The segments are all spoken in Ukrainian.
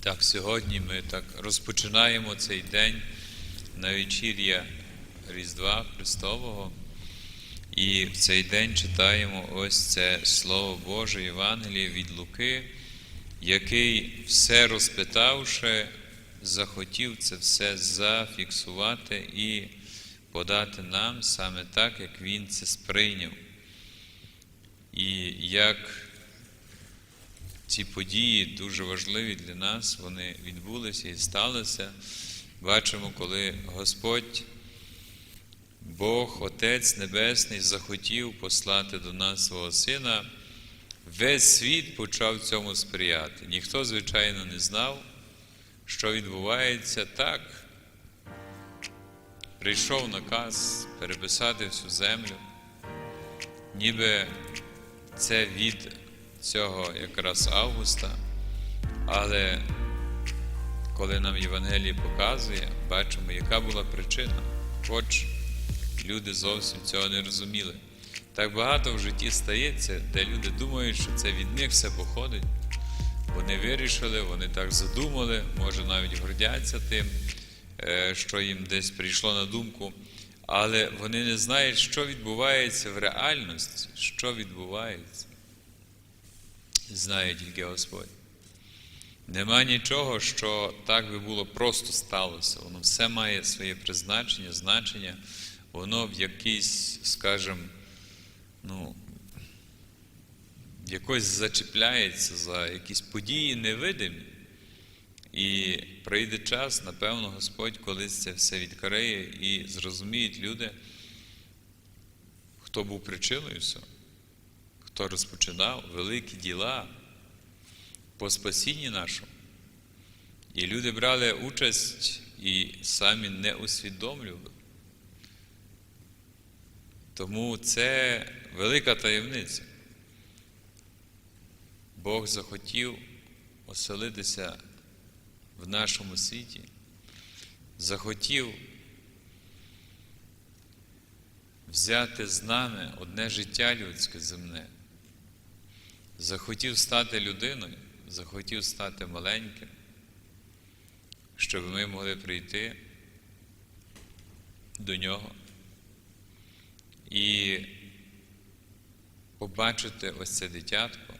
Так, сьогодні ми так розпочинаємо цей день на вечір'я Різдва Христового. І в цей день читаємо ось це Слово Боже Євангеліє від Луки, який, все розпитавши, захотів це все зафіксувати і подати нам саме так, як він це сприйняв. І як ці події дуже важливі для нас, вони відбулися і сталися. Бачимо, коли Господь, Бог, Отець Небесний, захотів послати до нас свого Сина, весь світ почав цьому сприяти. Ніхто, звичайно, не знав, що відбувається так. Прийшов наказ переписати всю землю, ніби це від цього якраз августа, але коли нам Євангеліє показує, бачимо, яка була причина, хоч люди зовсім цього не розуміли. Так багато в житті стається, де люди думають, що це від них все походить. Вони вирішили, вони так задумали, може навіть гордяться тим, е, що їм десь прийшло на думку, але вони не знають, що відбувається в реальності, що відбувається знає тільки Господь. Нема нічого, що так би було просто сталося. Воно все має своє призначення, значення, воно в якийсь, скажімо, ну, якось зачіпляється за якісь події невидимі. І прийде час, напевно, Господь колись це все відкриє і зрозуміють люди, хто був причиною всього хто розпочинав великі діла по спасінні нашому. І люди брали участь і самі не усвідомлювали. Тому це велика таємниця. Бог захотів оселитися в нашому світі, захотів взяти з нами одне життя людське земне захотів стати людиною, захотів стати маленьким, щоб ми могли прийти до нього і побачити ось це дитятко,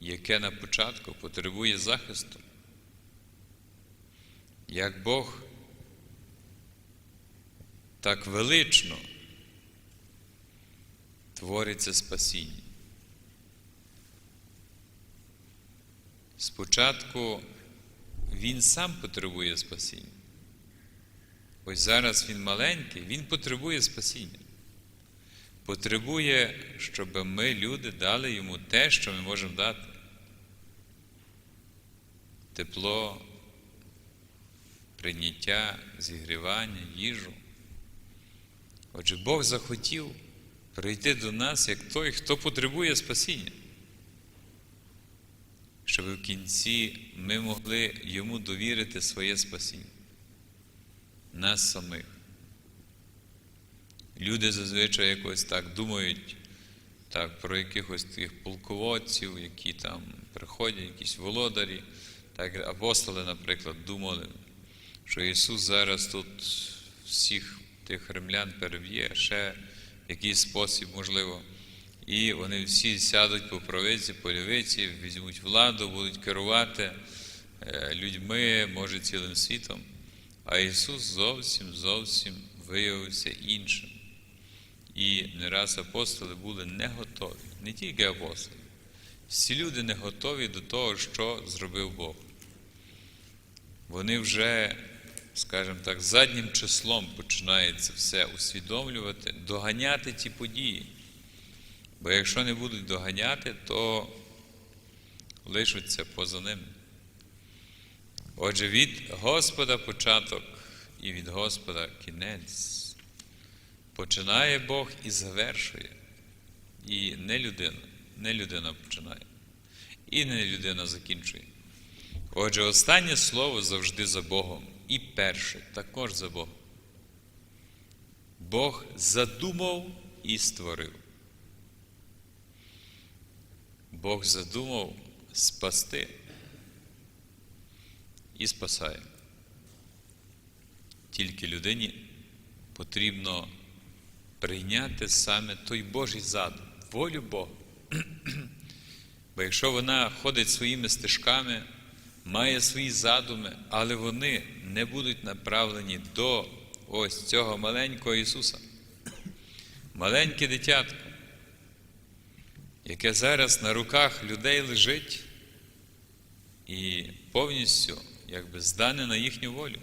яке на початку потребує захисту, як Бог так велично твориться спасіння. Спочатку він сам потребує спасіння. Ось зараз він маленький, він потребує спасіння. Потребує, щоб ми, люди, дали йому те, що ми можемо дати. Тепло, прийняття, зігрівання, їжу. Отже, Бог захотів прийти до нас як той, хто потребує спасіння, щоб в кінці ми могли йому довірити своє спасіння, нас самих. Люди зазвичай якось так думають так, про якихось тих полководців, які там приходять, якісь володарі. Так, апостоли, наприклад, думали, що Ісус зараз тут всіх тих римлян переб'є, ще якийсь спосіб, можливо. І вони всі сядуть по правиці, по лівиці, візьмуть владу, будуть керувати е, людьми, може, цілим світом. А Ісус зовсім зовсім виявився іншим. І не раз апостоли були не готові, не тільки апостоли. Всі люди не готові до того, що зробив Бог. Вони вже скажімо так, заднім числом починається все усвідомлювати, доганяти ті події. Бо якщо не будуть доганяти, то лишаться поза ними. Отже, від Господа початок і від Господа кінець. Починає Бог і завершує. І не людина, не людина починає. І не людина закінчує. Отже, останнє слово завжди за Богом. І перше також за Богом. Бог задумав і створив. Бог задумав, спасти і спасає. Тільки людині потрібно прийняти саме той Божий задум, волю Бога. Бо якщо вона ходить своїми стежками, має свої задуми, але вони не будуть направлені до ось цього маленького Ісуса, маленьке дитятко, яке зараз на руках людей лежить і повністю якби здане на їхню волю.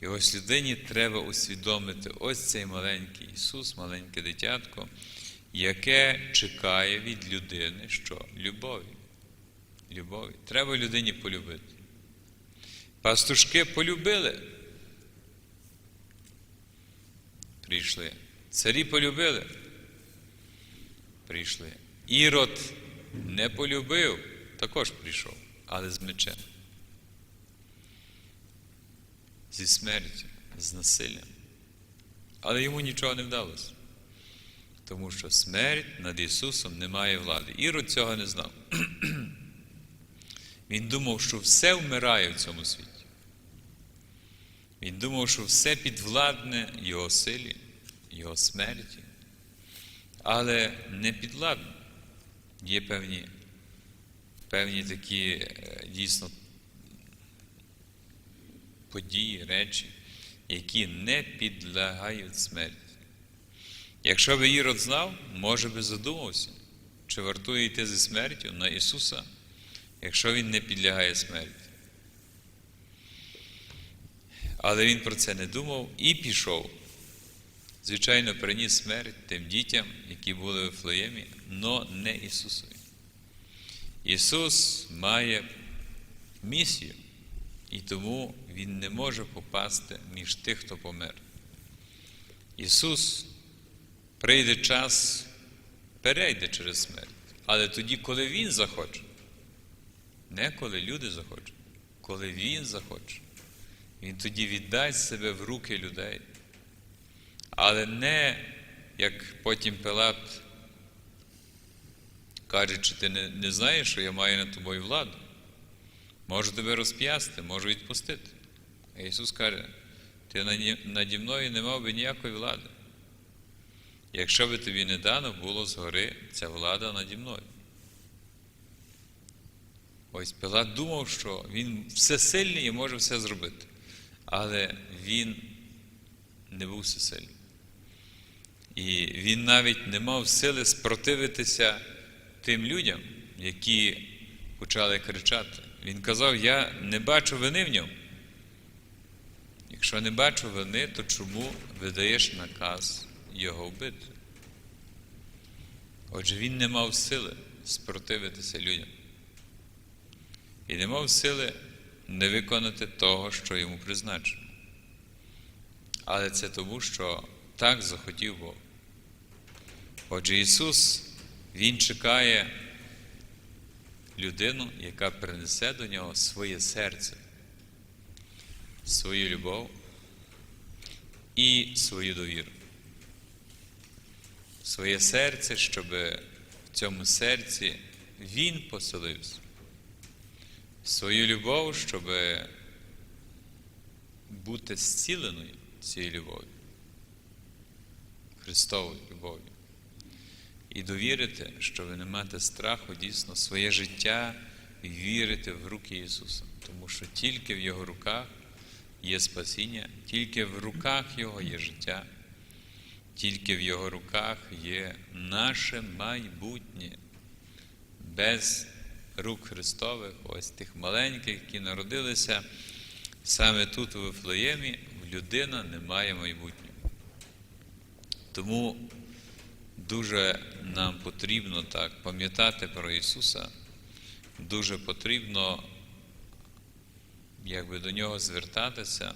І ось людині треба усвідомити ось цей маленький Ісус, маленьке дитятко, яке чекає від людини, що любові. Любові. Треба людині полюбити. Пастушки полюбили. Прийшли. Царі полюбили. Прийшли. Ірод не полюбив, також прийшов, але з мечем. Зі смертю, з насиллям. Але йому нічого не вдалося. Тому що смерть над Ісусом не має влади. Ірод цього не знав. Він думав, що все вмирає в цьому світі. Він думав, що все підвладне Його силі, Його смерті, але не підвладне. Є певні, певні такі е, дійсно події, речі, які не підлягають смерті. Якщо би Ірод знав, може би задумався, чи вартує йти зі смертю на Ісуса, якщо Він не підлягає смерті. Але він про це не думав і пішов. Звичайно, приніс смерть тим дітям, які були в Флеємі, але не Ісусові. Ісус має місію, і тому Він не може попасти між тих, хто помер. Ісус прийде час, перейде через смерть, але тоді, коли Він захоче, не коли люди захочуть, коли Він захоче. Він тоді віддасть себе в руки людей. Але не, як потім Пилат каже, чи ти не, не знаєш, що я маю над тобою владу. Можу тебе розп'ясти, можу відпустити. А Ісус каже, ти наді мною не мав би ніякої влади. Якщо би тобі не дано було згори ця влада наді мною. Ось Пилат думав, що він всесильний і може все зробити. Але він не був всесильний. І він навіть не мав сили спротивитися тим людям, які почали кричати. Він казав: Я не бачу вини в ньому. Якщо не бачу вини, то чому видаєш наказ його вбити? Отже, він не мав сили спротивитися людям. І не мав сили не виконати того, що йому призначено. Але це тому, що так захотів Бог. Отже, Ісус, Він чекає людину, яка принесе до нього своє серце, свою любов і свою довіру. Своє серце, щоб в цьому серці Він поселився свою любов, щоб бути зціленою цією любов'ю, Христовою любов'ю. І довірити, щоб не мати страху дійсно своє життя вірити в руки Ісуса. Тому що тільки в Його руках є спасіння, тільки в руках Його є життя, тільки в Його руках є наше майбутнє. Без рук Христових, ось тих маленьких, які народилися саме тут, у Вифлеємі, людина не має майбутнього. Тому дуже нам потрібно так пам'ятати про Ісуса, дуже потрібно якби до Нього звертатися,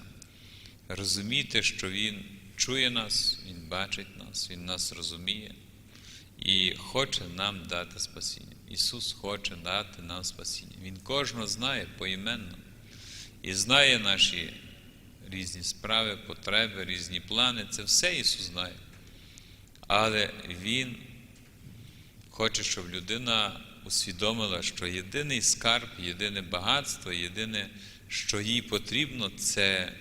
розуміти, що Він чує нас, Він бачить нас, Він нас розуміє і хоче нам дати спасіння. Ісус хоче дати нам спасіння. Він кожного знає поіменно і знає наші різні справи, потреби, різні плани. Це все Ісус знає. Але Він хоче, щоб людина усвідомила, що єдиний скарб, єдине багатство, єдине, що їй потрібно, це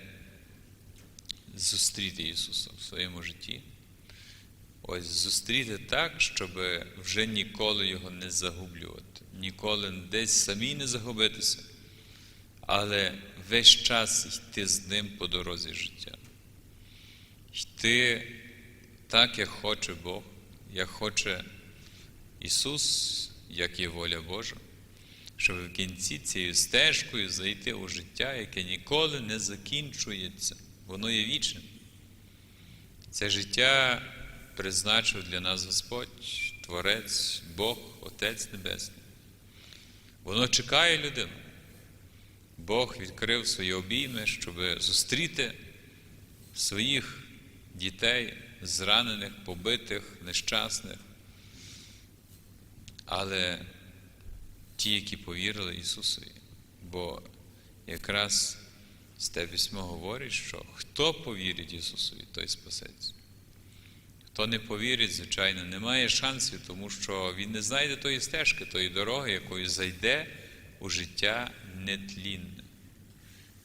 зустріти Ісуса в своєму житті. Ось зустріти так, щоб вже ніколи його не загублювати, ніколи десь самі не загубитися, але весь час йти з ним по дорозі життя. Йти так, як хоче Бог, як хоче Ісус, як є воля Божа, щоб в кінці цією стежкою зайти у життя, яке ніколи не закінчується, воно є вічним. Це життя призначив для нас Господь, Творець, Бог, Отець Небесний. Воно чекає людину. Бог відкрив свої обійми, щоб зустріти своїх дітей, зранених, побитих, нещасних. Але ті, які повірили Ісусові, бо якраз з те письмо говорить, що хто повірить Ісусові, той спасеться. Хто не повірить, звичайно, не має шансів, тому що він не знайде тої стежки, тої дороги, якою зайде у життя нетлінне,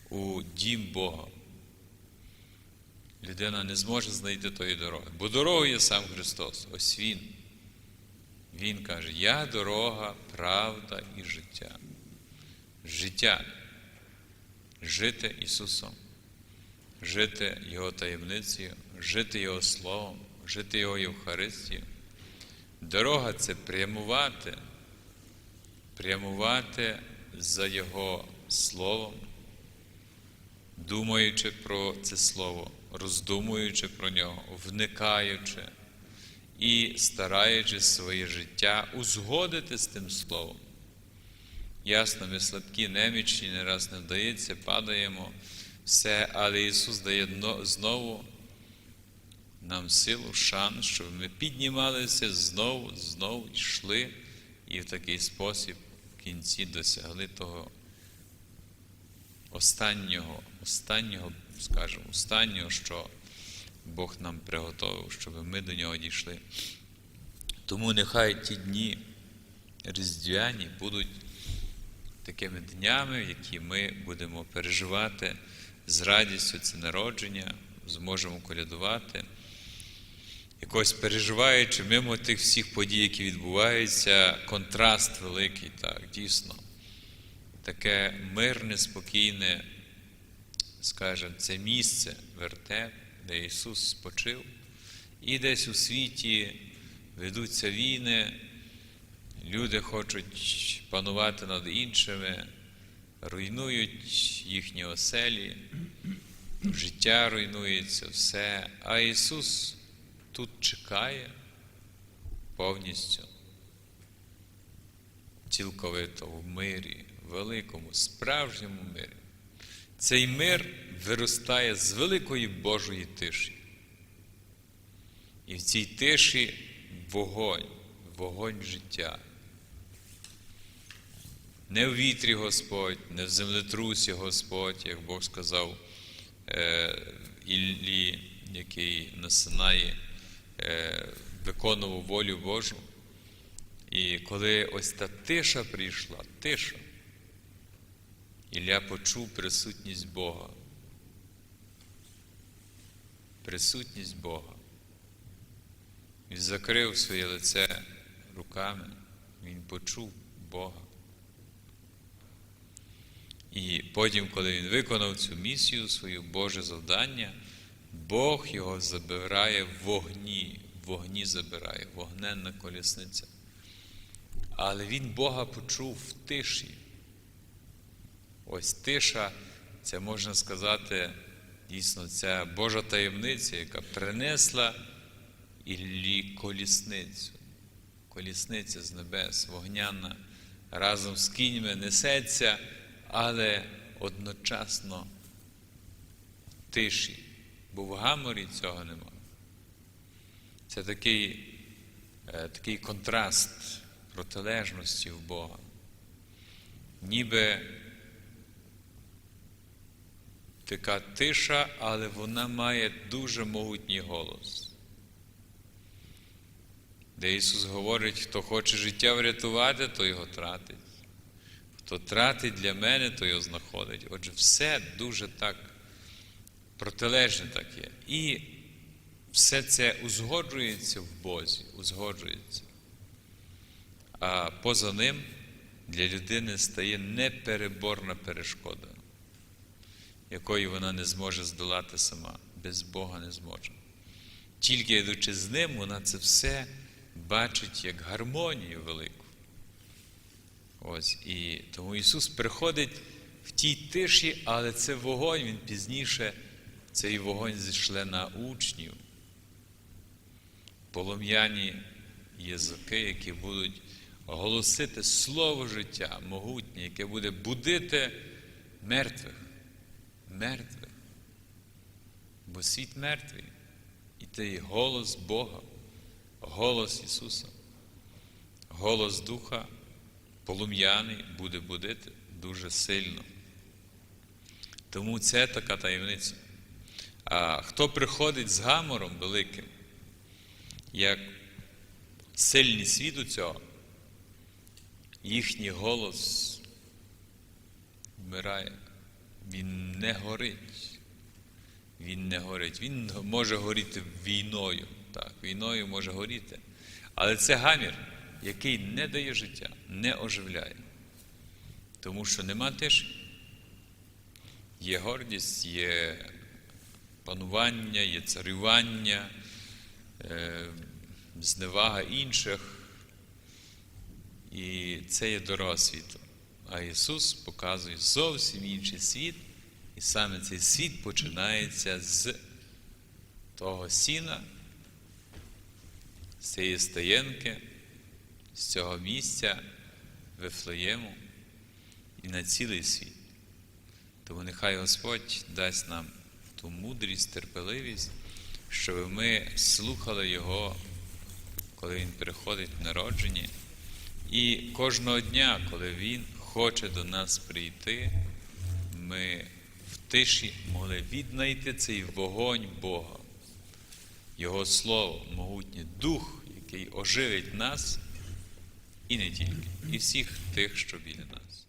у дім Бога. Людина не зможе знайти тої дороги, бо дорогою є сам Христос. Ось Він. Він каже, я дорога, правда і життя. Життя. Жити Ісусом, жити Його таємницею, жити Його Словом, жити Його Євхаристією. Дорога це прямувати, прямувати за Його Словом, думаючи про це Слово, роздумуючи про нього, вникаючи і стараючись своє життя узгодити з тим Словом. Ясно, ми слабкі, немічні, не раз не вдається, падаємо, все, але Ісус дає знову нам силу, шанс, щоб ми піднімалися знову, знову йшли і в такий спосіб в кінці досягли того останнього, останнього, скажімо, останнього, що Бог нам приготовив, щоб ми до нього дійшли. Тому нехай ті дні різдвяні будуть такими днями, які ми будемо переживати з радістю це народження, зможемо колядувати. Якось переживаючи мимо тих всіх подій, які відбуваються, контраст великий, так, дійсно. Таке мирне, спокійне, скажімо, це місце вертеп, де Ісус спочив, і десь у світі ведуться війни, люди хочуть панувати над іншими, руйнують їхні оселі, життя руйнується, все. А Ісус чекає повністю, цілковито в мирі, великому, справжньому мирі. Цей мир виростає з великої Божої тиші. І в цій тиші вогонь, вогонь життя. Не в вітрі Господь, не в землетрусі Господь, як Бог сказав е, Іллі, який на Синаї виконував волю Божу. І коли ось та тиша прийшла, тиша, Ілля почув присутність Бога. Присутність Бога. Він закрив своє лице руками, він почув Бога. І потім, коли він виконав цю місію, свою Боже завдання, Бог його забирає в вогні, в вогні забирає, вогненна колісниця. Але він Бога почув в тиші. Ось тиша, це можна сказати, дійсно, ця Божа таємниця, яка принесла Іллі колісницю, колісниця з небес, вогняна, разом з кіньми несеться, але одночасно тиші, бо в гаморі цього нема. Це такий, такий контраст протилежності в Бога. Ніби така тиша, але вона має дуже могутній голос. де Ісус говорить, хто хоче життя врятувати, то його тратить. Хто тратить для мене, то його знаходить. Отже, все дуже так протилежне так є. І все це узгоджується в Бозі, узгоджується. А поза ним для людини стає непереборна перешкода, якої вона не зможе здолати сама, без Бога не зможе. Тільки йдучи з ним, вона це все бачить як гармонію велику. Ось, і тому Ісус приходить в тій тиші, але це вогонь, Він пізніше цей вогонь зійшле на учнів. Полум'яні язики, які будуть оголосити слово життя могутнє, яке буде будити мертвих. Мертвих. Бо світ мертвий. І той голос Бога, голос Ісуса, голос Духа полум'яний буде будити дуже сильно. Тому це така таємниця. А хто приходить з гамором великим, як сильний світ у цього, їхній голос вмирає, він не горить. Він не горить. Він може горіти війною. Так, війною може горіти. Але це гамір, який не дає життя, не оживляє. Тому що нема тиші. Є гордість, є панування, є царювання, е, зневага інших. І це є дорога світу. А Ісус показує зовсім інший світ, і саме цей світ починається з того сіна, з цієї стаєнки, з цього місця Вифлеєму і на цілий світ. Тому нехай Господь дасть нам ту мудрість, терпеливість, щоб ми слухали Його, коли Він приходить в народження. І кожного дня, коли Він хоче до нас прийти, ми в тиші могли віднайти цей вогонь Бога, Його Слово, могутнє Дух, який оживить нас і не тільки, і всіх тих, що біля нас.